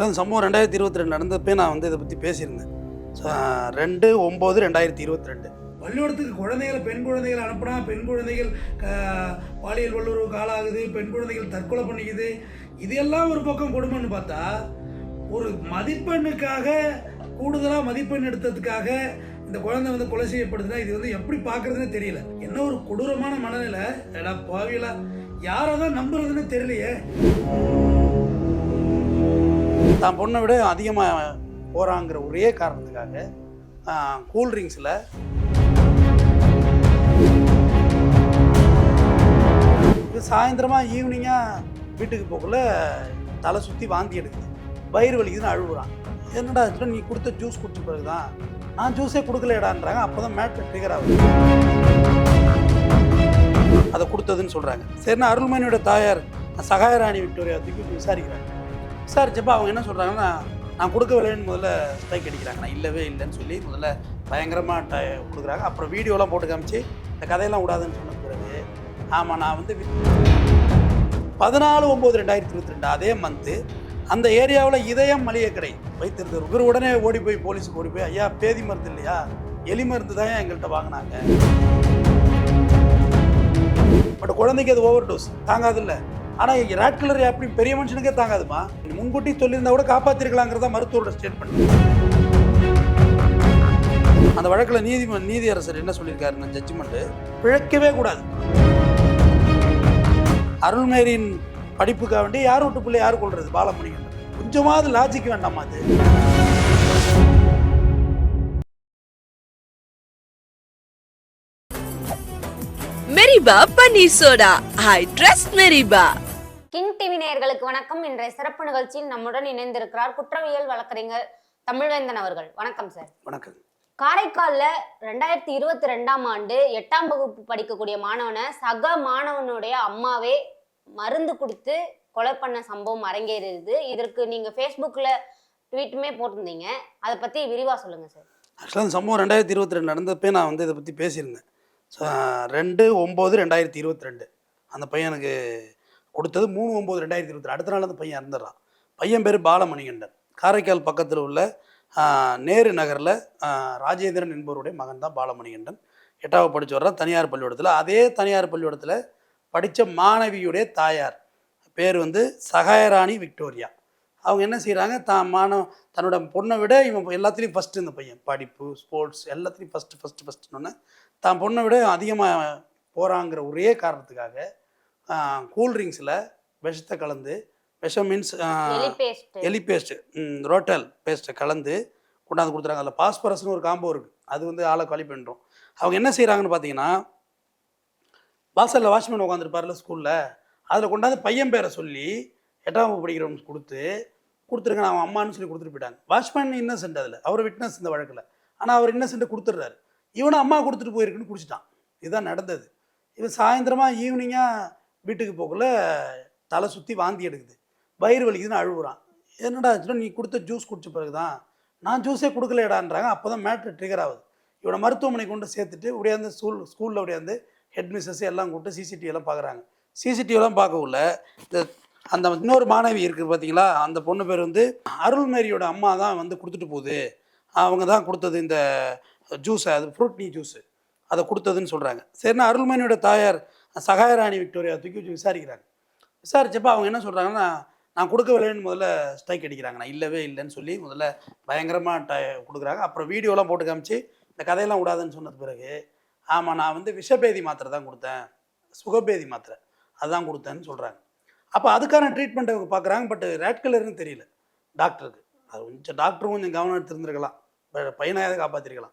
So அந்த சம்பவம் ரெண்டாயிரத்தி இருபத்தி ரெண்டு நடந்தப்பே நான் வந்து இதை பற்றி பேசியிருந்தேன். ஸோ ரெண்டு ஒம்பது ரெண்டாயிரத்தி இருபத்தி ரெண்டு. பள்ளிக்கூடத்துக்கு குழந்தைகளை பெண் குழந்தைகள் அனுப்புனா பெண் குழந்தைகள் க- பாலியல் வல்லுறவுக்கு ஆளாகுது பெண் குழந்தைகள் தற்கொலை பண்ணிக்குது. இது எல்லாம் ஒரு பக்கம் கொடுமைன்னு பார்த்தா ஒரு மதிப்பெண்ணுக்காக கூடுதலாக மதிப்பெண் எடுத்ததுக்காக இந்த குழந்தை வந்து கொலை செய்யப்படுதுன்னா இது வந்து எப்படி பார்க்குறதுன்னு தெரியல. என்ன ஒரு கொடூரமான மனநிலை. எடா பாவியலா யாரை தான் நம்புறதுன்னு தெரியலையே. தான் பொண்ணை விட அதிகமாக போகிறாங்கிற ஒரே காரணத்துக்காக கூல்ட்ரிங்க்ஸில் இது சாயந்தரமாக ஈவினிங்காக வீட்டுக்கு போகல தலை சுற்றி வாந்தி எடுக்குது. வயிறு வலிக்குதுன்னு அழுகுறான் என்னடா ஆச்சுன்னா நீ கொடுத்த ஜூஸ் குடிச்ச பிறகு தான் நான் ஜூஸே கொடுக்கலடான்றாங்க அப்போ தான் மேட்ரு ட்ரிகர் ஆகுது. அதை கொடுத்ததுன்னு சொல்கிறாங்க சரினா அருள்மணியோட தாயார் சகாயராணி விக்டோரியா தூக்கி விசாரிக்கிறாங்க. விசாரிச்சப்போ அவங்க என்ன சொல்கிறாங்கன்னா நான் கொடுக்க விலைன்னு முதல்ல ஸ்ட்ரைக் அடிக்கிறாங்க. நான் இல்லவே இல்லைன்னு சொல்லி முதல்ல பயங்கரமாக ட கொடுக்குறாங்க. அப்புறம் வீடியோலாம் போட்டு காமிச்சு இந்த கதையெல்லாம் விடாதுன்னு சொன்ன பிறகு ஆமாம் நான் வந்து பதினாலு ஒம்பது ரெண்டாயிரத்தி இருபத்தி ரெண்டு அதே மந்த்து அந்த ஏரியாவில் இதயம் மளிகை கடை வைத்திருந்தார் இவர் உடனே ஓடி போய் போலீஸுக்கு ஓடி போய் ஐயா பேதி மருந்து இல்லையா? எலி மருந்து தான் எங்கள்கிட்ட வாங்கினாங்க? பட் குழந்தைக்கு அது ஓவர் டோஸ் தாங்காதுல்ல ஆனால் ரேட் கலர் அப்படி பெரிய மனுஷனுக்கே தாங்காதுமா. முன்கூட்டி சொல்லியிருந்தா கூட காப்பாற்றிருக்கலாங்கிறதா மருத்துவரோட ஸ்டேட்மெண்ட் அந்த வழக்கில் நீதி நீதியரசர் என்ன சொல்லியிருக்காருன்னு ஜட்ஜ்மெண்ட்டு பிழைக்கவே கூடாது. அருள்மேரியின் படிப்புக்காக வேண்டி யார் விட்டு பிள்ளை யார் கொள்றது பாலமுனிகன். கொஞ்சமாவது லாஜிக் வேண்டாமா அது? மெரிபா பன்னீர் சோடா ஐ ட்ரஸ்ட் மெரிபா கிங் டிவி நேயர்களுக்கு வணக்கம். இன்றைய சிறப்பு நிகழ்ச்சியில் நம்முடன் இணைந்திருக்கிறார் குற்றவியல் வழக்கறிஞர் தமிழ்வேந்தன் அவர்கள். வணக்கம் சார் வணக்கம். காரைக்கால்ல ரெண்டாயிரத்தி இருபத்தி ரெண்டாம் ஆண்டு எட்டாம் வகுப்பு படிக்கக்கூடிய மாணவனை சக மாணவனுடைய அம்மாவே மருந்து கொடுத்து கொலை பண்ண சம்பவம் அரங்கேறியது. இதற்கு நீங்க ஃபேஸ்புக்ல ட்வீட்டுமே போட்டிருந்தீங்க. அதை பத்தி விரிவா சொல்லுங்க சார் ஆக்சுவலாக இந்த சம்பவம் ரெண்டாயிரத்தி இருபத்தி ரெண்டு நடந்தப்பே நான் வந்து இதை பற்றி பேசியிருந்தேன். ரெண்டு ஒம்பது ரெண்டாயிரத்தி இருபத்தி ரெண்டு. அந்த பையனுக்கு கொடுத்தது மூணு ஒம்பது ரெண்டாயிரத்தி இருபத்தி அடுத்த நாள் அந்த பையன் இறந்துடுறான். பையன் பேர் பாலமணிகண்டன். காரைக்கால் பக்கத்தில் உள்ள நேரு நகரில் ராஜேந்திரன் என்பவருடைய மகன் தான் பாலமணிகண்டன். எட்டாவது படித்து வர்றான் தனியார் பள்ளிக்கூடத்தில். அதே தனியார் பள்ளிக்கூடத்தில் படித்த மாணவியுடைய தாயார். பேர் வந்து சகாயராணி விக்டோரியா. அவங்க என்ன செய்கிறாங்க தான் மாணவ தன்னோட பொண்ணை விட இவன் எல்லாத்துலேயும் ஃபஸ்ட்டு இந்த பையன். படிப்பு ஸ்போர்ட்ஸ் எல்லாத்துலேயும் ஃபஸ்ட்டு ஃபஸ்ட்டு ஃபஸ்ட்டுன்னு தான் பொண்ணை விட அதிகமாக போகிறாங்கிற ஒரே காரணத்துக்காக கூல்ட்ரிங்க்ஸில் விஷத்தை கலந்து விஷம் மீன்ஸ் எலி பேஸ்ட் எலி பேஸ்ட்டு ரோட்டல் பேஸ்ட்டை கலந்து கொண்டாந்து கொடுத்துறாங்க. அதில் பாஸ்பரஸ்னு ஒரு காம்போ இருக்குது அது வந்து ஆளை காலி பண்ணுறோம் அவங்க என்ன செய்கிறாங்கன்னு பார்த்தீங்கன்னா வாசலில் வாட்ச்மேன் உட்காந்துருப்பார்ல ஸ்கூலில் அதில் கொண்டாந்து பையன் பேரை சொல்லி எட்டாம் வகுப்பு படிக்கிறவனுக்கு கொடுத்து கொடுத்துருங்க அவன் அம்மான்னு சொல்லி கொடுத்துட்டு போயிட்டாங்க. வாட்ச்மேன் இன்னசென்ட் அதில். அவர் விட்னஸ் இந்த வழக்கில். ஆனால் அவர் இன்னசென்ட்டை கொடுத்துட்றாரு. இவனும் அம்மா கொடுத்துட்டு போயிருக்குன்னு குடிச்சிட்டான். இதுதான் நடந்தது. இவன் சாயந்தரமாக ஈவினிங்காக வீட்டுக்கு போகல தலை சுற்றி வாந்தி எடுக்குது. வயிறு வலிக்குதுன்னு அழுகுறான் என்னடா ஆச்சுன்னா நீ கொடுத்த ஜூஸ் குடிச்ச பிறகு தான் நான் ஜூஸே கொடுக்கலடான்றாங்க அப்போ தான் மேட்ரு ட்ரிகர் ஆகுது. இவனை மருத்துவமனை கொண்டு சேர்த்துட்டு உடையாந்து ஸ்கூல் ஸ்கூலில் உடையாந்து ஹெட் மிஸ்ஸஸ் எல்லாம் கூப்பிட்டு சிசிடிவிலாம் பார்க்குறாங்க சிசிடிவிலாம் பார்க்கக்குள்ள இந்த அந்த இன்னொரு மாணவி இருக்குது பார்த்தீங்களா அந்த பொண்ணு பேர் வந்து அருள்மேரியோட அம்மா தான் வந்து கொடுத்துட்டு போகுது. அவங்க தான் கொடுத்தது இந்த ஜூஸை அது ஃப்ரூட் நீ ஜூஸு அதை கொடுத்ததுன்னு சொல்கிறாங்க சரினா அருள்மணியோட தாயார் சகாயராணி விக்டோரியா தூக்கி வச்சு விசாரிக்கிறாங்க விசாரிச்சப்போ அவங்க என்ன சொல்கிறாங்கன்னா நான் கொடுக்கவில்லைன்னு முதல்ல ஸ்ட்ரைக் அடிக்கிறாங்க. நான் இல்லவே இல்லைன்னு சொல்லி முதல்ல பயங்கரமாக ட கொடுக்குறாங்க. அப்புறம் வீடியோலாம் போட்டு காமிச்சு இந்த கதையெல்லாம் விடாதுன்னு சொன்னது பிறகு ஆமாம் நான் வந்து விஷபேதி மாத்திரை தான் கொடுத்தேன். சுகபேதி மாத்திரை. அதுதான் கொடுத்தேன்னு சொல்கிறாங்க அப்போ அதுக்கான ட்ரீட்மெண்ட் அவங்க பார்க்குறாங்க பட் ரேட் கலர்னு தெரியல. டாக்டருக்கு. அது கொஞ்சம் டாக்டரும் கொஞ்சம் கவனம் எடுத்திருந்துருக்கலாம். ப- காப்பாற்றிருக்கலாம்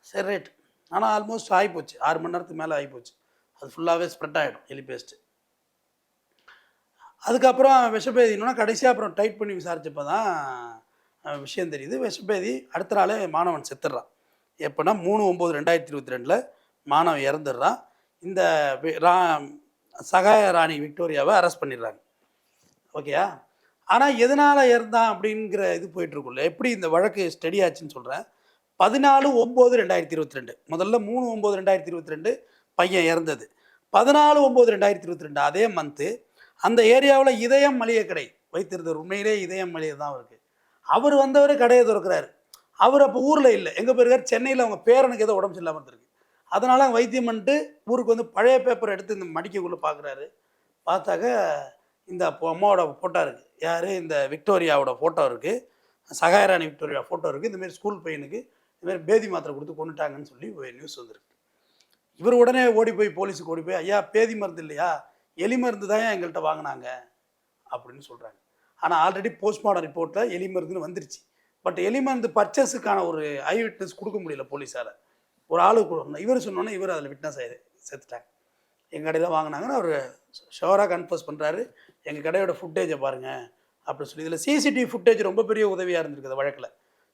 சரி ரைட் ஆனால் ஆல்மோஸ்ட் ஆகிப்போச்சு ஆறு மணி நேரத்துக்கு மேலே ஆகிப்போச்சு அது ஃபுல்லாகவே ஸ்ப்ரெட் ஆகிடும் எலி பேஸ்ட்டு அதுக்கப்புறம் விஷபேதினா கடைசியாக அப்புறம் டைட் பண்ணி விசாரிச்சப்போ தான் விஷயம் தெரியுது. விஷபேதி அடுத்த நாளே மாணவன் செத்துடுறான். எப்போனா மூணு ஒம்பது ரெண்டாயிரத்தி இருபத்தி ரெண்டில் மாணவன் இறந்துடுறான். இந்த ரா சகாய ராணி விக்டோரியாவை அரெஸ்ட் பண்ணிடுறாங்க. ஓகேயா ஆனால் எதனால் இறந்தான் அப்படிங்கிற இது போயிட்டுருக்குள்ள எப்படி இந்த வழக்கு ஸ்டடி ஆச்சுன்னு சொல்கிறேன் பதினாலு ஒம்பது ரெண்டாயிரத்தி இருபத்தி ரெண்டு. முதல்ல மூணு ஒம்பது ரெண்டாயிரத்தி இருபத்தி ரெண்டு பையன் இறந்தது. பதினாலு ஒம்பது ரெண்டாயிரத்தி இருபத்தி ரெண்டு அதே மந்த்து அந்த ஏரியாவில் இதயம் மளிகை கடை வைத்திருந்தவர். உண்மையிலே இதயம் மளிகை தான் அவருக்கு. அவர் வந்தவர் கடையை திறக்கிறாரு. அவர் அப்போ ஊரில் இல்லை. எங்கே போயிருக்கார்? சென்னையில் அவங்க பேரனுக்கு ஏதோ உடம்பு சரியில்லாமல் இருந்திருக்கு. அதனால் அவங்க வைத்தியம் பண்ணிட்டு ஊருக்கு வந்து பழைய பேப்பர் எடுத்து இந்த மடிக்கக்குள்ளே பார்க்குறாரு பார்த்தாக்க இந்த அம்மாவோட ஃபோட்டோ இருக்குது யார்? இந்த விக்டோரியாவோட ஃபோட்டோ இருக்குது சகாயராணி விக்டோரியா ஃபோட்டோ இருக்குது இந்தமாரி ஸ்கூல் பையனுக்கு இதுமாரி பேதி மாத்திரை கொடுத்து கொண்டுட்டாங்கன்னு சொல்லி நியூஸ் வந்திருக்கு. இவர் உடனே ஓடி போய் போலீஸுக்கு ஓடி போய் ஐயா பேதி மருந்து இல்லையா? எலி மருந்து தான் எங்கள்கிட்ட வாங்கினாங்க? அப்படின்னு சொல்கிறாங்க ஆனால் ஆல்ரெடி போஸ்ட்மார்டம் ரிப்போர்ட்டில் எலி மருந்துன்னு வந்துருச்சு. பட் எலி மருந்து பர்ச்சேஸுக்கான ஒரு ஐ விட்னஸ் கொடுக்க முடியல போலீஸால். ஒரு ஆளுக்கு கொடுக்கணும் இவர் சொன்னோன்னே இவர் அதில் விட்னஸ் ஆகி செத்துட்டாங்க. எங்கள் கடையில் வாங்கினாங்கன்னு அவர் ஷோராக கன்ஃபர்ஸ் பண்ணுறாரு எங்கள் கடையோட ஃபுட்டேஜை பாருங்கள் அப்படின்னு சொல்லி. இதில் சிசிடிவி ஃபுட்டேஜ் ரொம்ப பெரிய உதவியாக இருந்திருக்கு அந்த வழக்கில்.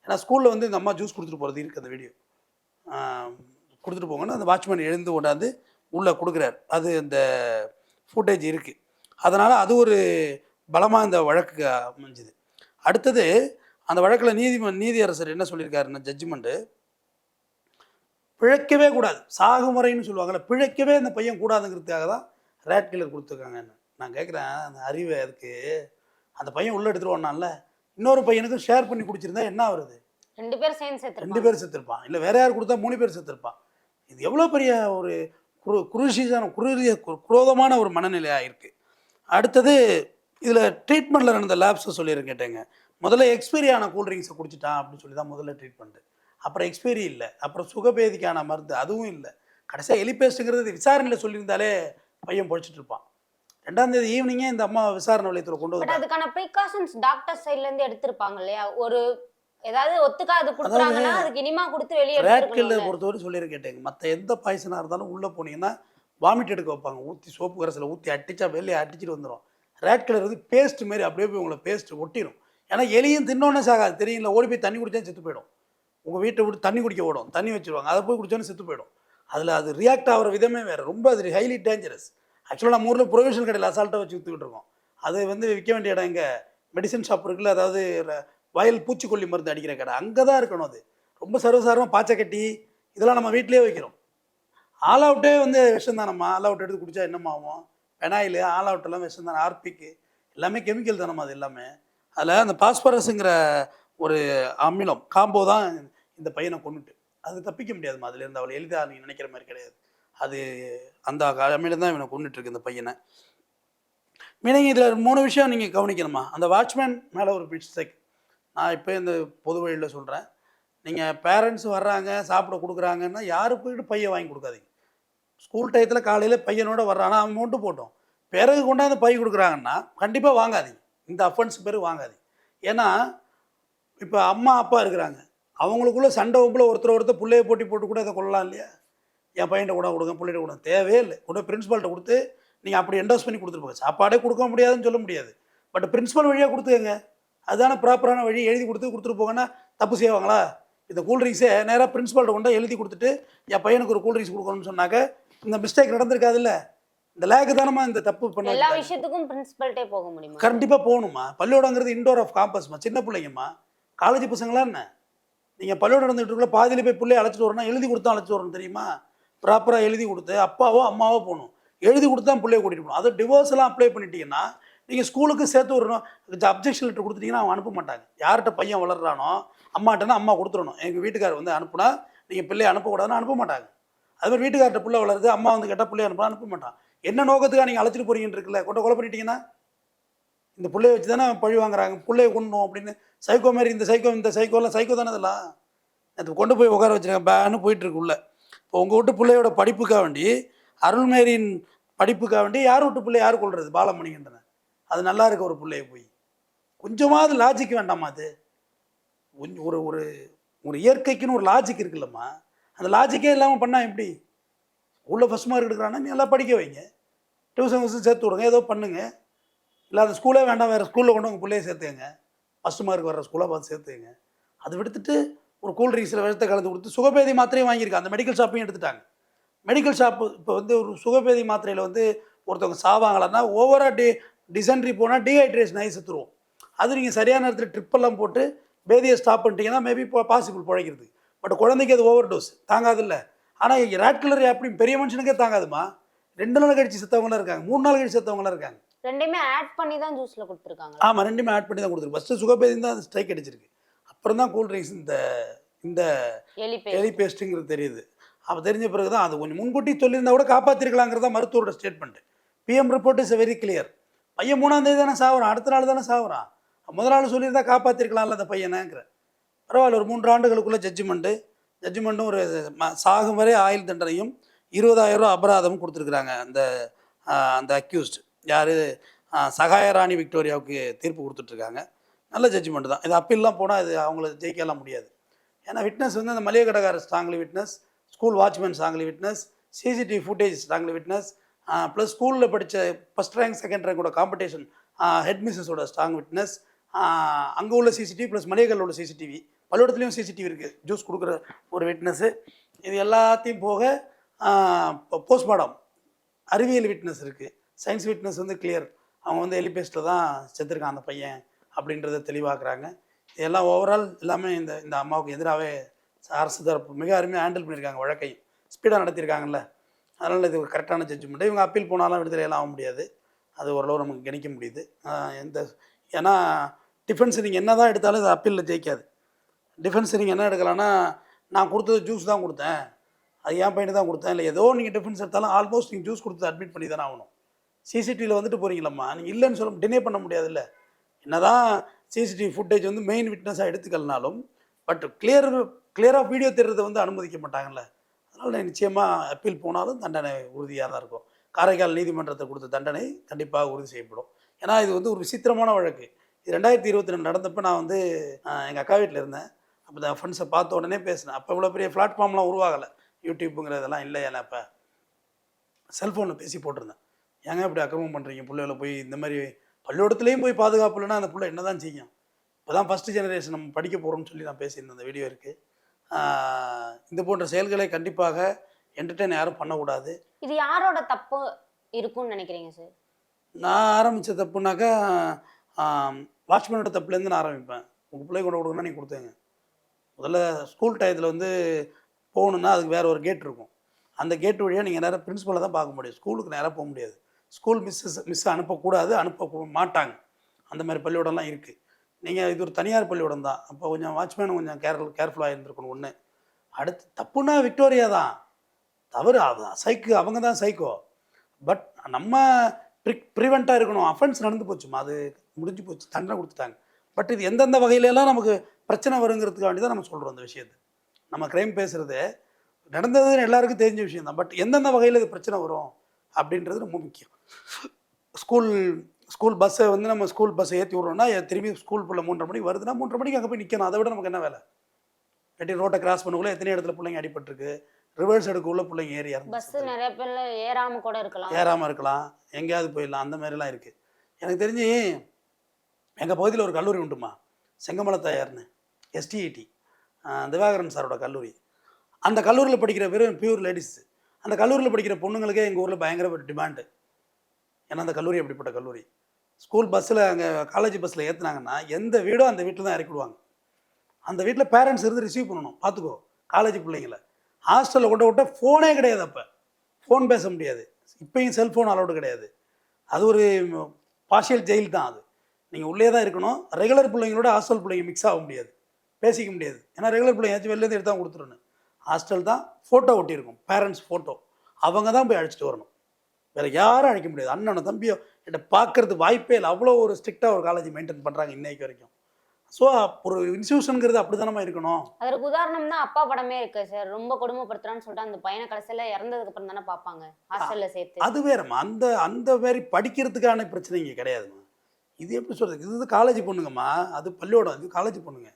ஏன்னா ஸ்கூலில் வந்து இந்த அம்மா ஜூஸ் கொடுத்துட்டு போகிறது இருக்குது அந்த வீடியோ கொடுத்துட்டு போங்கன்னு அந்த வாட்ச்மேன் எழுந்து கொண்டாந்து உள்ளே கொடுக்குறாரு. அது இந்த ஃபுட்டேஜ் இருக்குது அதனால் அது ஒரு பலமாக இந்த வழக்கு அமைஞ்சுது. அடுத்தது அந்த வழக்கில் நீதிம நீதியரசர் என்ன சொல்லியிருக்காருன்னா ஜட்ஜ்மெண்ட்டு பிழைக்கவே கூடாது. சாகுமுறைன்னு சொல்லுவாங்கள்ல பிழைக்கவே இந்த பையன் கூடாதுங்கிறதுக்காக தான் ரேட் கில்லர் கொடுத்துருக்காங்கன்னு. நான் கேட்குறேன் அந்த அறிவை அதுக்கு. அந்த பையன் உள்ளே எடுத்துகிட்டு வந்தான்ல இன்னொரு பையனுக்கும் ஷேர் பண்ணி குடிச்சிருந்தா என்ன வருது ரெண்டு பேரும் சேர்ந்து ரெண்டு பேர் செத்துருப்பான். இல்லை வேற யார் கொடுத்தா மூணு பேர் செத்துருப்பான். இது எவ்வளோ பெரிய ஒரு குரு குருஷிசான குருரிய குரோதமான ஒரு மனநிலையாக இருக்குது அடுத்தது இதில் ட்ரீட்மெண்ட்டில் நடந்த லேப்ஸை சொல்லியிருக்கேன் கேட்டேங்க. முதல்ல எக்ஸ்பைரி ஆன கூல்ட்ரிங்க்ஸை குடிச்சிட்டான் அப்படின்னு சொல்லி தான் முதல்ல ட்ரீட்மெண்ட்டு அப்புறம் எக்ஸ்பைரி இல்லை. அப்புறம் சுகபேதிக்கான மருந்து அதுவும் இல்லை. கடைசியாக எலிபேஸ்ட்டுங்கிறது விசாரணையில் சொல்லியிருந்தாலே பையன் பொழைச்சிட்டு இருப்பான். ரெண்டாம் தேதி ஈவினிங்கே இந்த அம்மா விசாரணை நிலையத்தில் கொண்டு வந்து அதுக்கான ப்ரிகாஷன்ஸ் டாக்டர் சைடுல இருந்து எடுத்திருப்பாங்க இல்லையா? ஒரு ஏதாவது ஒத்துக்காது கொடுக்குறாங்கன்னா அதுக்கு இனிமா கொடுத்து வெளியே ரேட் கில்லர். பொறுத்தவரை சொல்லியிருக்கேன் கேட்டேங்க மற்ற எந்த பாய்சனாக இருந்தாலும் உள்ளே போனீங்கன்னா வாமிட் எடுக்க வைப்பாங்க. ஊற்றி சோப்பு கரைசலை ஊற்றி அடிச்சா வெளியே அடிச்சிட்டு வந்துடும் ரேட் கில்லர் வந்து பேஸ்ட் மாரி அப்படியே போய் உங்களை பேஸ்ட் ஒட்டிடும் ஏன்னா எலியும் தின்னோன்னே சாகாது. தெரியுங்களா ஓடி போய் தண்ணி குடிச்சா செத்து போயிடும். உங்கள் வீட்டை விட்டு தண்ணி குடிக்க ஓடும். தண்ணி வச்சிருவாங்க. அதை போய் குடிச்சோன்னே செத்து போயிடும். அதில் அது ரியாக்ட் ஆகிற விதமே வேறு. ரொம்ப அது ஹைலி டேஞ்சரஸ் ஆக்சுவலாக நம்ம ஊரில் ப்ரொவிஷன் கடையில் அசால்ட்டாக வச்சு விற்றுக்கிட்டு இருக்கோம். அது வந்து விற்க வேண்டிய இடம் இங்கே மெடிசன் ஷாப் இருக்குல்ல அதாவது வயல் பூச்சிக்கொல்லி மருந்து அடிக்கிற கடை. அங்கே தான் இருக்கணும் அது. ரொம்ப சர்வசாரமாக பாச்சை கட்டி இதெல்லாம் நம்ம வீட்டிலே வைக்கிறோம். ஆல் அவுட்டே வந்து விஷம் தானம்மா. ஆல் அவுட் எடுத்து குடித்தா என்னம்மா ஆகும்? பெனாயில் ஆல் அவுட் எல்லாம் விஷம் தானே. ஆர்பிக்கு எல்லாமே கெமிக்கல் தானம்மா அது எல்லாமே. அதில் அந்த பாஸ்பரஸுங்கிற ஒரு அமிலம் காம்போ தான் இந்த பையனை கொண்டுட்டு அது தப்பிக்க முடியாதுமா அதுலேருந்து அவள் எளிதாக நீங்கள் நினைக்கிற மாதிரி கிடையாது. அது அந்த அமிலம் தான் இவனை கொண்டுட்டு இந்த பையனை. மீனிங் இதில் மூணு விஷயம் நீங்கள் கவனிக்கணுமா அந்த வாட்ச்மேன் மேலே ஒரு மிஸ்டேக் நான் இப்போ இந்த பொது வழியில் சொல்கிறேன் நீங்கள் பேரண்ட்ஸ் வர்றாங்க சாப்பிட கொடுக்குறாங்கன்னா யாரு போயிட்டு பையன் வாங்கி கொடுக்காதீங்க. ஸ்கூல் டயத்தில் காலையில் பையனோட வர்றானா. அவன் மட்டும் போட்டோம். பிறகு கொண்டாந்து பை கொடுக்குறாங்கன்னா கண்டிப்பாக வாங்காதீங்க. இந்த அஃபன்ஸ் பேர் வாங்காதீங்க. ஏன்னா இப்போ அம்மா அப்பா இருக்கிறாங்க. அவங்களுக்குள்ளே சண்டை ஒம்பில் ஒருத்தர் ஒருத்தர் பிள்ளைய போட்டி போட்டு கூட இதை கொள்ளலாம் இல்லையா? என் பையன்கிட்ட கூட கொடுங்க பிள்ளைகிட்ட கொடுங்க. தேவையே இல்லை. கூட பிரின்ஸிபால்கிட்ட கொடுத்து நீங்கள் அப்படி என்டோஸ் பண்ணி கொடுத்துருப்பாங்க சாப்பாடே கொடுக்க முடியாதுன்னு சொல்ல முடியாது. பட் பிரின்ஸிபல் வழியாக கொடுத்துக்கங்க. அதுதானே ப்ராப்பரான வழி எழுதி கொடுத்து கொடுத்துட்டு போங்கன்னா தப்பு செய்வாங்களா? இந்த கூல்ட்ரிங்க்ஸே நேராக பிரின்சிபால்கிட்ட கொண்டு எழுதி கொடுத்துட்டு என் பையனுக்கு ஒரு கூல்ட்ரிங்க்ஸ் கொடுக்கணும்னு சொன்னாக்க இந்த மிஸ்டேக் நடந்திருக்காதுல்ல? இந்த லேக்கு தானம்மா இந்த தப்பு பண்ண எல்லா. விஷயத்துக்கும் பிரின்சிபல்ட்டே போக முடியுமா? கண்டிப்பாக போகணுமா பள்ளியோடங்கிறது இன்டோர் ஆஃப் காம்பஸ்மா சின்ன பிள்ளைங்கம்மா. காலேஜ் பசங்களா என்ன? நீங்கள் பள்ளியோட நடந்துட்டு இருக்கல பாதியில் போய் பிள்ளைய அழைச்சிட்டு வரணும் எழுதி கொடுத்தா அழைச்சிட்டு வரணும் தெரியுமா? ப்ராப்பராக எழுதி கொடுத்து அப்பாவோ அம்மாவோ போகணும். எழுதி கொடுத்து தான் பிள்ளைய கூட்டிகிட்டு போகணும். அதை டிவோர்ஸ் எல்லாம் அப்ளை பண்ணிட்டீங்கன்னா நீங்கள் ஸ்கூலுக்கு சேர்த்து வரணும் அப்ஜெக்ஷன் லெட்டர் கொடுத்துட்டீங்கன்னா அவன் அனுப்ப மாட்டாங்க. யார்கிட்ட பையன் வளர்றானோ அம்மாட்டனா அம்மா கொடுத்துடணும். எங்கள் வீட்டுக்காரர் வந்து அனுப்புனா நீங்கள் பிள்ளையை அனுப்பக்கூடாதுன்னு அனுப்ப மாட்டாங்க. அதுமாதிரி வீட்டுக்கார்ட்ட பிள்ளை வளருது அம்மா வந்து கேட்டால் பிள்ளைய அனுப்பலாம் அனுப்ப மாட்டான். என்ன நோக்கத்துக்காக நீங்கள் அழைச்சிட்டு போறீங்கன்னு இருக்குல்ல கொண்டு கொலை பண்ணிட்டீங்கன்னா? இந்த பிள்ளைய வச்சு தானே பழி வாங்குறாங்க. பிள்ளைய கொண்டோம் அப்படின்னு சைக்கோ மாதிரி இந்த சைக்கோ இந்த சைக்கோலாம் சைக்கோ தானே இதெல்லாம்? அது கொண்டு போய் உட்கார வச்சிருக்கேன் பேன்னு போயிட்டு இப்போ உங்கள் வீட்டு பிள்ளையோட படிப்புக்காக வேண்டி அருள்மேரியின் படிப்புக்காக வேண்டி யார் வீட்டு பிள்ளை யார் கொள்வது பாலமணிகின்றன அது நல்லா இருக்க ஒரு பிள்ளைய போய். கொஞ்சமாவது லாஜிக் வேண்டாமா அது? ஒரு ஒரு ஒரு இயற்கைக்குன்னு ஒரு லாஜிக் இருக்குல்லம்மா. அந்த லாஜிக்கே இல்லாமல் பண்ணால் எப்படி? ஸ்கூலில் ஃபஸ்ட் மார்க் எடுக்கிறான்னா நீ நல்லா படிக்க வைங்க. டியூஷன் ஃபஸ்ட்டு சேர்த்து விடுங்க ஏதோ பண்ணுங்க. இல்லை அந்த ஸ்கூலே வேண்டாம் வேறு ஸ்கூலில் கொண்டு உங்கள் பிள்ளைய சேர்த்துங்க ஃபஸ்ட் மார்க் வர்ற ஸ்கூலாக பார்த்து சேர்த்துங்க அதை விடுத்துட்டு ஒரு கூல் ட்ரிங்க்ஸில் விஷத்தை கலந்து கொடுத்து சுகபேதி மாத்திரையும் வாங்கியிருக்காங்க. அந்த மெடிக்கல் ஷாப்பையும் எடுத்துட்டாங்க. மெடிக்கல் ஷாப்பு இப்போ வந்து ஒரு சுகபேதி மாத்திரையில் வந்து ஒருத்தவங்க சாவாங்களான்னா ஓவராக டே டிசென்ட்ரி போனால் டீஹைட்ரேஷன் ஆகி செத்துருவோம் அது நீங்கள் சரியான நேரத்தில் ட்ரிப்பெல்லாம் போட்டு பேதியை ஸ்டாப் பண்ணிட்டீங்கன்னா மேபி பாசிபிள் பிழைக்கிறது. பட் குழந்தைக்கு அது ஓவர் டோஸ் தாங்காதுல்ல ஆனால் ரேட் கலர் அப்படி பெரிய மனுஷனுக்கே தாங்காதுமா? ரெண்டு நாள் கழிச்சு செத்தவங்களாம் இருக்காங்க. மூணு நாள் கழிச்சு செத்தவங்களாம் இருக்காங்க. ரெண்டையுமே ஆட் பண்ணி தான் ஜூஸ்ல கொடுத்துருக்காங்க ஆமாம் ரெண்டுமே ஆட் பண்ணி தான் கொடுத்துருக்கு. ஃபஸ்ட்டு சுகபேதியும் தான் ஸ்ட்ரைக் அடிச்சிருக்கு. அப்புறம் தான் கூல் ட்ரிங்க்ஸ் இந்த இந்த எலி எலி பேஸ்ட்டுங்கிறது தெரியுது. அப்போ தெரிஞ்ச பிறகு தான் அது கொஞ்சம் முன்கூட்டி சொல்லியிருந்தா கூட காப்பாற்றிருக்கலாங்கிறதா மருத்துவரோட statement PM report is very clear பையன் மூணாம் தேதி தானே சாகுறான் அடுத்த நாள் தானே சாகுறான் முதல் நாள் சொல்லியிருந்தா காப்பாற்றிருக்கலாம்ல அந்த பையனைங்கிற பரவாயில்ல ஒரு மூன்று ஆண்டுகளுக்குள்ள ஜட்ஜ்மெண்ட்டு ஜட்ஜ்மெண்ட்டும் ஒரு ம- சாகும் வரை ஆயுள் தண்டனையும் இருபதாயிரம் ரூபா அபராதமும் கொடுத்துருக்குறாங்க அந்த அந்த அக்யூஸ்ட் யார்? சகாய ராணி விக்டோரியாவுக்கு தீர்ப்பு கொடுத்துட்ருக்காங்க. நல்ல ஜட்ஜ்மெண்ட் தான். இது அப்பீல்லாம் போனால் இது அவங்கள ஜெயிக்கலாம் முடியாது. ஏன்னா விட்னஸ் வந்து அந்த மளிகை கடைக்காரர் strongly witness school watchman strongly witness CCTV footage strongly witness plus ஸ்கூலில் படித்த ஃபஸ்ட் ரேங்க் செகண்ட் ரேங்கோட காம்படிஷன் ஹெட் மிஸ்ஸஸோட ஸ்ட்ராங் விட்னஸ் அங்கே உள்ள சிசிடிவி ப்ளஸ் மளிகைகளில் உள்ள சிசிடிவி பள்ளிக்கூடத்துலேயும் சிசிடிவி இருக்குது ஜூஸ் கொடுக்குற ஒரு விட்னஸ்ஸு இது எல்லாத்தையும் போக போஸ்ட்மார்டம் அறிவியல் விட்னஸ் இருக்குது சயின்ஸ் விட்னஸ் வந்து கிளியர் அவங்க வந்து எலிபேஸ்ட்டில் தான் செத்துருக்கான் அந்த பையன் அப்படின்றத தெளிவாக்குறாங்க. இதெல்லாம் ஓவரால் எல்லாமே இந்த இந்த அம்மாவுக்கு எதிராகவே அரசு தரப்பு மிக அருமையாக ஹேண்டில் பண்ணியிருக்காங்க வழக்கையும். ஸ்பீடாக நடத்தியிருக்காங்கல்ல. அதனால் இது கரெக்டான ஜட்ஜ்மெண்ட்டு இவங்க அப்பீல் போனாலும் விடுதலையெல்லாம் ஆக முடியாது. அது ஓரளவு நமக்கு கணிக்க முடியுது. எந்த ஏன்னா டிஃபென்ஸ் நீங்கள் என்ன தான் எடுத்தாலும் இது அப்பீலில் ஜெயிக்காது. டிஃபென்ஸ் நீங்கள் என்ன எடுக்கலான்னா நான் கொடுத்தது ஜூஸ் தான் கொடுத்தேன். அது என் பையனுக்கு தான் கொடுத்தேன். இல்லை ஏதோ நீங்கள் டிஃபென்ஸ் எடுத்தாலும் ஆல்மோஸ்ட் நீங்கள் ஜூஸ் கொடுத்து அட்மிட் பண்ணி தானே ஆகணும். சிசிடிவியில் வந்துட்டு போகிறீங்களம்மா நீங்கள் இல்லைன்னு சொல்ல டினே பண்ண முடியாதுல்ல. என்னதான் சிசிடிவி ஃபுட்டேஜ் வந்து மெயின் விட்னஸாக எடுத்துக்கலனாலும் பட் கிளியர் கிளியராக வீடியோ தெரிறதை வந்து அனுமதிக்க மாட்டாங்கல்ல. அதனால் நிச்சயமாக அப்பீல் போனாலும் தண்டனை உறுதியாக தான் இருக்கும். காரைக்கால் நீதிமன்றத்தை கொடுத்த தண்டனை கண்டிப்பாக உறுதி செய்யப்படும். ஏன்னா இது வந்து ஒரு விசித்திரமான வழக்கு. இது ரெண்டாயிரத்தி இருபத்தி ரெண்டு நடந்தப்போ நான் வந்து எங்கள் அக்கா வீட்டில் இருந்தேன். அப்போ இந்த ஃப்ரெண்ட்ஸை பார்த்த உடனே பேசினேன். அப்போ இவ்வளோ பெரிய பிளாட்ஃபார்ம்லாம் உருவாகலை. யூடியூப்புங்கிறதெல்லாம் இல்லை ஏன்னா அப்போ செல்ஃபோனில் பேசி போட்டிருந்தேன். ஏங்க இப்படி அக்கிரமம் பண்ணுறீங்க பிள்ளைகளை போய் இந்த மாதிரி பள்ளிக்கூடத்துலேயும் போய் பாதுகாப்பு இல்லைன்னா அந்த பிள்ளை என்ன தான் செய்யும்? இப்போ தான் ஃபஸ்ட்டு ஜெனரேஷன் நம்ம படிக்க போகிறோம்னு சொல்லி நான் பேசியிருந்தேன் அந்த வீடியோ இருக்குது இந்த போன்ற செயல்களை கண்டிப்பாக என்டர்டெயின் யாரும் பண்ணக்கூடாது. இது யாரோட தப்பு இருக்கும்னு நினைக்கிறீங்க சார் நான் ஆரம்பித்த தப்புனாக்கா வாட்ச்மேனோட தப்புலேருந்து நான் ஆரம்பிப்பேன். உங்கள் பிள்ளை கொண்டு கொடுக்கணும்னா நீங்கள் கொடுத்தேங்க முதல்ல ஸ்கூல் டயத்தில் வந்து போகணுன்னா அதுக்கு வேறு ஒரு கேட் இருக்கும். அந்த கேட் வழியாக நீங்கள் நேராக பிரின்ஸிபலை தான் பார்க்க முடியும். ஸ்கூலுக்கு நேராக போக முடியாது. ஸ்கூல் மிஸ்ஸஸ் மிஸ் அனுப்பக்கூடாது அனுப்ப மாட்டாங்க. அந்த மாதிரி பள்ளிக்கூடம்லாம் இருக்குது நீங்கள் இது ஒரு தனியார் பள்ளிக்கூடம் தான். அப்போ கொஞ்சம் வாட்ச்மேன் கொஞ்சம் கேர்ஃபுல் கேர்ஃபுல்லாக இருந்திருக்கணும் ஒன்று அடுத்து தப்புன்னா விக்டோரியா தான். தவறு அதுதான் சைக்கு அவங்க தான் சைக்கோ பட் நம்ம ப்ரி ப்ரிவெண்ட்டாக இருக்கணும். அஃபென்ஸ் நடந்து போச்சுமா? அது முடிஞ்சு போச்சு. தண்டனை கொடுத்துட்டாங்க. பட் இது எந்தெந்த வகையிலலாம் நமக்கு பிரச்சனை வருங்கிறதுக்காண்டி தான் நம்ம சொல்கிறோம் அந்த விஷயத்தை. நம்ம க்ரைம் பேசுகிறது நடந்ததுன்னு எல்லாருக்கும் தெரிஞ்ச விஷயம் தான். பட் எந்தெந்த வகையில் இது பிரச்சனை வரும் அப்படின்றது ரொம்ப முக்கியம். ஸ்கூல் ஸ்கூல் பஸ்ஸை வந்து நம்ம ஸ்கூல் பஸ்ஸை ஏற்றி விட்றோம்னா திரும்பி ஸ்கூல் பிள்ளை மூன்றரை மணிக்கு வருதுன்னா மூன்றரை மணிக்கு அங்கே போய் நிற்கணும் அதை விட நமக்கு என்ன வேலை? கட்டி ரோட்டை கிராஸ் பண்ணக்குள்ள எத்தனை இடத்துல பிள்ளைங்க அடிபட்டிருக்கு? ரிவர்ஸ் எடுக்கக்குள்ள பிள்ளைங்க ஏறி பஸ் நிறைய பேர்ல ஏறாம கூட இருக்கலாம். ஏறாமல் இருக்கலாம். எங்கேயாவது போயிடலாம். அந்த மாதிரிலாம் இருக்குது எனக்கு தெரிஞ்சு எங்கள் பகுதியில் ஒரு கல்லூரி உண்டுமா? செங்கமலத்தாயார்னு. எஸ்டிஇடி திவாகரன் சாரோட கல்லூரி. அந்த கல்லூரியில் படிக்கிற வெறும் பியூர் லேடிஸ் அந்த கல்லூரியில் படிக்கிற பொண்ணுங்களுக்கே எங்கள் ஊரில் பயங்கர டிமாண்டு ஏன்னா அந்த கல்லூரி அப்படிப்பட்ட கல்லூரி. ஸ்கூல் பஸ்ஸில் அங்கே காலேஜ் பஸ்ஸில் ஏற்றுனாங்கன்னா எந்த வீடோ அந்த வீட்டில் தான் இறக்கிடுவாங்க. அந்த வீட்டில் பேரண்ட்ஸ் இருந்து ரிசீவ் பண்ணணும். பார்த்துக்கோ காலேஜ் பிள்ளைங்கள. ஹாஸ்டலில் கொண்டு விட்டால் ஃபோனே கிடையாது அப்போ. ஃபோன் பேச முடியாது. இப்போயும் செல்ஃபோன் அலோடு கிடையாது. அது ஒரு பார்ஷியல் ஜெயில் தான் அது. நீங்கள் உள்ளே தான் இருக்கணும். ரெகுலர் பிள்ளைங்களோட ஹாஸ்டல் பிள்ளைங்க மிக்ஸ் ஆக முடியாது. பேசிக்க முடியாது. ஏன்னா ரெகுலர் பிள்ளைங்க ஏதாச்சும் வெளிலேருந்து எடுத்து தான் கொடுத்துருணும் ஹாஸ்டல் தான் ஃபோட்டோ ஒட்டியிருக்கும். பேரண்ட்ஸ் ஃபோட்டோ அவங்க தான் போய் அழைச்சிட்டு வரணும். வேறு யாரும் அழைக்க முடியாது. அண்ணனை தம்பியோ என்கிட்ட பார்க்கறது வாய்ப்பே இல்லை. அவ்வளோ ஒரு ஸ்ட்ரிக்டாக ஒரு காலேஜ் மெயின்டைன் பண்ணுறாங்க இன்னைக்கு வரைக்கும். ஸோ ஒரு இன்ஸ்டியூஷனுங்கிறது அப்படி தானே இருக்கணும்? அதற்கு உதாரணம் தான் அப்பா படமே இருக்கு சார் ரொம்ப கொடுமைப்படுத்துறான்னு சொல்லிட்டு அந்த பையனை கடைசியில இறந்ததுக்கு அப்புறம் தானே பார்ப்பாங்க ஹாஸ்டல்ல சேர்த்து. அது வேறம்மா. அந்த அந்த மாதிரி படிக்கிறதுக்கான பிரச்சனை இங்கே கிடையாதும்மா. இது எப்படி சொல்கிறது இது காலேஜ் பொண்ணுங்கம்மா. அது பள்ளியோடம் இது காலேஜ் பொண்ணுங்க.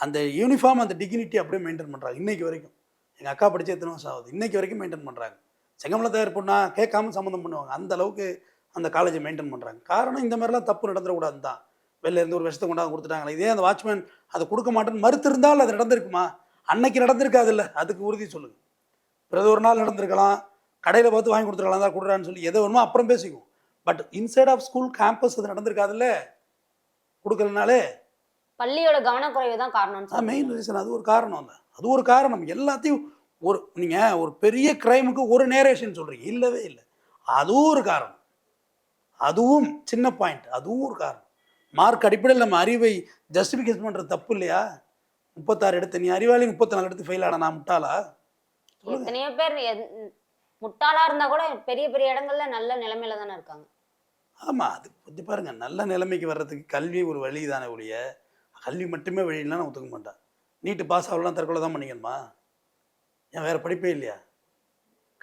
அந்த யூனிஃபார்ம் அந்த டிக்னிட்டி அப்படியே மெயின்டைன் பண்ணுறாங்க இன்னைக்கு வரைக்கும். எங்கள் அக்கா படிச்சு எத்தனை வருஷம் ஆகுது? இன்னைக்கு வரைக்கும் மெயின்டைன் பண்ணுறாங்க செங்கமலை தயார் பொண்ணா கேட்காம சம்மந்தம் பண்ணுவாங்க. அந்த அளவுக்கு அந்த காலேஜை மெயின்டைன் பண்ணுறாங்க காரணம் இந்த மாதிரிலாம் தப்பு நடந்துடக்கூடாது தான் வெளில இருந்து ஒரு விஷத்தை கொண்டாந்து கொடுத்துட்டாங்களே இதே அந்த வாட்ச்மேன் அதை கொடுக்க மாட்டேன்னு மறுத்திருந்தால் அது நடந்திருக்குமா? அன்னைக்கு நடந்திருக்காது இல்லை அதுக்கு உறுதி சொல்லுங்கள் பிறகு ஒரு நாள் நடந்திருக்கலாம் கடையில் பார்த்து வாங்கி கொடுத்துருக்கலாம் தான் கொடுறான்னு சொல்லி எதை வேணுமோ அப்புறம் பேசிக்குவோம். But inside of school campus அது நடந்திருக்காதுல்ல? கொடுக்கலனாலே? பள்ளியோட கவனக்குறைவு தான் காரணம்னு மெயின். ரீசன் அது ஒரு காரணம் தான். அது ஒரு காரணம். எல்லாத்தையும் ஒரு நீங்கள் ஒரு பெரிய க்ரைமுக்கு ஒரு நேரேஷன் சொல்கிறீங்க இல்லவே இல்லை. அதுவும் ஒரு காரணம். அதுவும் சின்ன பாயிண்ட் அதுவும் ஒரு காரணம். மார்க் அடிப்படையில் நம்ம அறிவை ஜஸ்டிஃபிகேஷன் பண்ணுறது தப்பு இல்லையா? முப்பத்தாறு எடுத்து நீ அறிவாளி முப்பத்தி நாலு எடுத்து ஃபெயில் ஆன நான் முட்டாளா எத்தனையோ பேர் முட்டாளா இருந்தா கூட பெரிய பெரிய இடங்கள்ல நல்ல நிலைமையில தானே இருக்காங்க. ஆமாம் அது கொஞ்சம் பாருங்க. நல்ல நிலைமைக்கு வர்றதுக்கு கல்வி ஒரு வழி தானே ஒழிய கல்வி மட்டுமே வழின்னா நான் ஒத்துக்க மாட்டேன். நீட்டு பாஸ் ஆகலாம் தற்கொலை தான் பண்ணிக்கணுமா? ஏன் வேறு படிப்பே இல்லையா?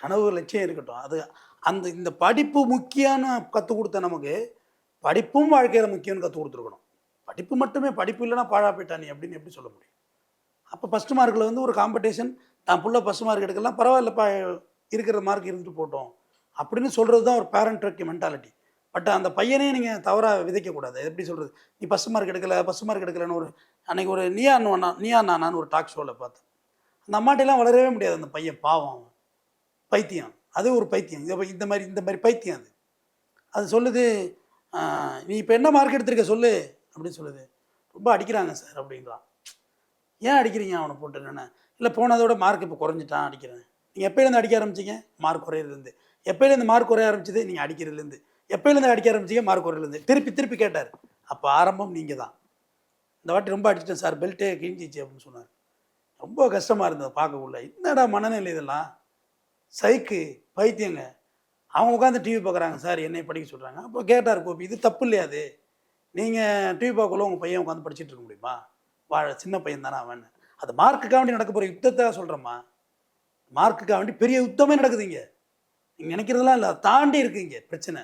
கனவு லட்சியம் இருக்கட்டும். அது அந்த இந்த படிப்பு முக்கியம்னு கற்றுக் கொடுத்த நமக்கு படிப்பும் வாழ்க்கையில் முக்கியம்னு கற்றுக் கொடுத்துருக்கணும். படிப்பு மட்டுமே படிப்பு இல்லைன்னா பாழா போயிட்டா நீ அப்படின்னு எப்படி சொல்ல முடியும்? அப்போ ஃபஸ்ட் மார்க்கில் வந்து ஒரு காம்படிஷன் தான் புள்ள ஃபஸ்ட் மார்க் எடுக்கலாம் பரவாயில்லப்பா இருக்கிற மார்க் இருந்துட்டு போட்டோம். அப்படின்னு சொல்கிறது தான் ஒரு பேரண்ட் இருக்க மென்டாலிட்டி பட் அந்த பையனே நீங்கள் தவறாக விதைக்கக்கூடாது. அது எப்படி சொல்கிறது நீ ஃபஸ்ட் மார்க் எடுக்கல ஃபஸ்ட் மார்க் எடுக்கலன்னு ஒரு அன்னைக்கு ஒரு நீயா அண்ணா நீயா நானான்னு ஒரு டாக் ஷோவில் பார்த்தேன். அந்த அம்மாட்டெல்லாம் வளரவே முடியாது அந்த பையன் பாவம் அவன். பைத்தியம். அது ஒரு பைத்தியம். இந்த இந்த மாதிரி இந்த மாதிரி பைத்தியம் அது. அது சொல்லுது நீ இப்போ என்ன மார்க் எடுத்திருக்க சொல்லு அப்படின்னு சொல்லுது. ரொம்ப அடிக்கிறாங்க சார் அப்படின்றான் ஏன் அடிக்கிறீங்க அவனை போட்டு என்னென்ன? இல்லை போனதோட மார்க் இப்போ குறைஞ்சிட்டான் அடிக்கிறேன். நீங்கள் எப்போலேருந்து அடிக்க ஆரம்பிச்சீங்க? மார்க் குறையிலேருந்து எப்போலேருந்து மார்க் குறைய ஆரம்பிச்சது? நீங்கள் அடிக்கிறதுலேருந்து. எப்போலேருந்து அடிக்க ஆரம்பிச்சீங்க? மார்க் குறையிலேருந்து திருப்பி திருப்பி கேட்டார். அப்போ ஆரம்பம் நீங்கள் தான். இந்த வாட்டி ரொம்ப அடிச்சிட்டேன் சார். பெல்ட்டே கிழிஞ்சிச்சு அப்படின்னு சொன்னார். ரொம்ப கஷ்டமாக இருந்தது பார்க்கக்குள்ள. என்னடா மனநிலை இதெல்லாம்? சைக்கு பைத்தியங்க. அவங்க உட்காந்து டிவி பார்க்குறாங்க. சார் என்னை படிக்க சொல்கிறாங்க அப்போ கேட்டார் கோபி இது தப்பு இல்லையா அது? நீங்கள் டிவி பார்க்கல உங்கள் பையன் உட்காந்து படிச்சுட்டு இருக்க முடியுமா? வாழ சின்ன பையன் தானே அவன். அது மார்க்குக்காக வேண்டி நடக்க போகிற யுத்தத்தை சொல்கிறேம்மா மார்க்குக்காக வேண்டி பெரிய யுத்தமே நடக்குது இங்கே. நீங்கள் நினைக்கிறதெல்லாம் இல்லை. தாண்டி தாண்டி இருக்குங்க பிரச்சனை.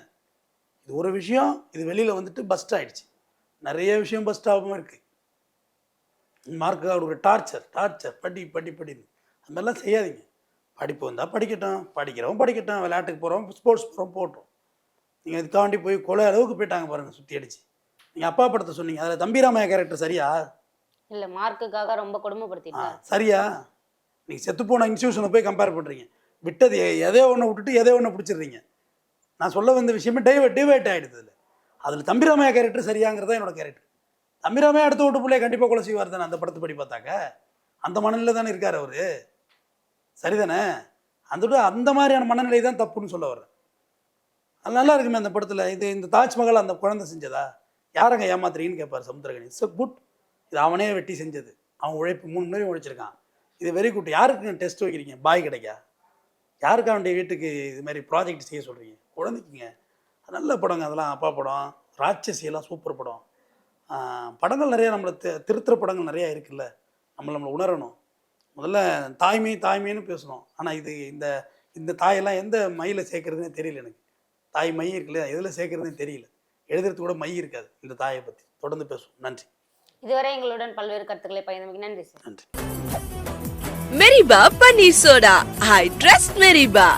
இது ஒரு விஷயம் இது வெளியில் வந்துட்டு பஸ்ட் ஆகிடுச்சு நிறைய விஷயம் பஸ்ட் ஆகாமல் இருக்குது மார்க்குக்காக ஒரு டார்ச்சர் டார்ச்சர் படி படி படின்னு. அது மாதிரிலாம் செய்யாதீங்க. படிப்பு வந்தால் படிக்கட்டும். படிக்கிறவன் படிக்கட்டும். விளையாட்டுக்கு போகிறோம் ஸ்போர்ட்ஸ் போகிறோம் போட்டோம். நீங்கள் இதுக்காண்டி போய் கொலை அளவுக்கு போயிட்டாங்க பாருங்கள் சுற்றி அடிச்சு. நீங்கள் அப்பா படத்தை சொன்னீங்க. அதில் தம்பிராமையா கேரக்டர் சரியா? இல்ல மார்க்குக்காக ரொம்ப ஆ கொடுமைப்படுத்திட்டார் சரியா நீங்கள் செத்துப்போன இன்ஸ்டியூஷனை போய் கம்பேர் பண்ணுறீங்க விட்டது எதையோ ஒன்று விட்டுட்டு எதையோ ஒன்று பிடிச்சிடுறீங்க. நான் சொல்ல வந்த விஷயமே டைவர்ட் டிவைட் ஆகிடுது அதில். அதில் தம்பிராமையா கேரக்டர் சரியாங்கிறது என்னோட கேரக்டர் தம்பிராமையா அடுத்த வீட்டு பிள்ளைய கண்டிப்பாக கொலை செய்வார் தானே அந்த படத்தை படி பார்த்தாக்க? அந்த மனநிலை தானே இருக்கார் அவர். சரிதானே? அந்த விட அந்த மாதிரியான மனநிலை தான் தப்புன்னு சொல்ல வர்றேன். அது நல்லா இருக்குமே அந்த படத்தில். இது இந்த தாஜ்மஹால் அந்த குழந்தை செஞ்சதா? யாரங்க ஏமாத்துறீங்கன்னு கேட்பார் சமுத்திரகணி இட்ஸ் குட் இது அவனே வெட்டி செஞ்சது. அவன் உழைப்பு மூணு முறையும் உழைச்சிருக்கான். இது வெரி குட் யாருக்கு டெஸ்ட் வைக்கிறீங்க? பாய் கிடைக்கா? யாருக்கு அவனுடைய வீட்டுக்கு இது மாதிரி ப்ராஜெக்ட் செய்ய சொல்கிறீங்க குழந்தைக்குங்க. நல்ல படங்க அதெல்லாம். அப்பா படம். ராட்சசி எல்லாம் சூப்பர் படம். படங்கள் நிறையா நம்மளை திருத்துற படங்கள் நிறையா இருக்குல்ல. நம்மளை நம்மளை உணரணும். முதல்ல தாய்மை தாய்மைன்னு பேசணும். ஆனால் இது இந்த இந்த தாயெல்லாம் எந்த மையில் சேர்க்கறதுனே தெரியல எனக்கு. தாய் மை இருக்குல்ல எதில் சேர்க்கறதுனே தெரியல. எழுதுறது கூட மை இருக்காது இந்த தாயை பற்றி தொடர்ந்து பேசுவோம். நன்றி. இதுவரை எங்களுடன் பல்வேறு கருத்துக்களை பகிர்ந்தமைக்கு நன்றி சார். நன்றி. Meriba Paneer Soda. I trust Meriba.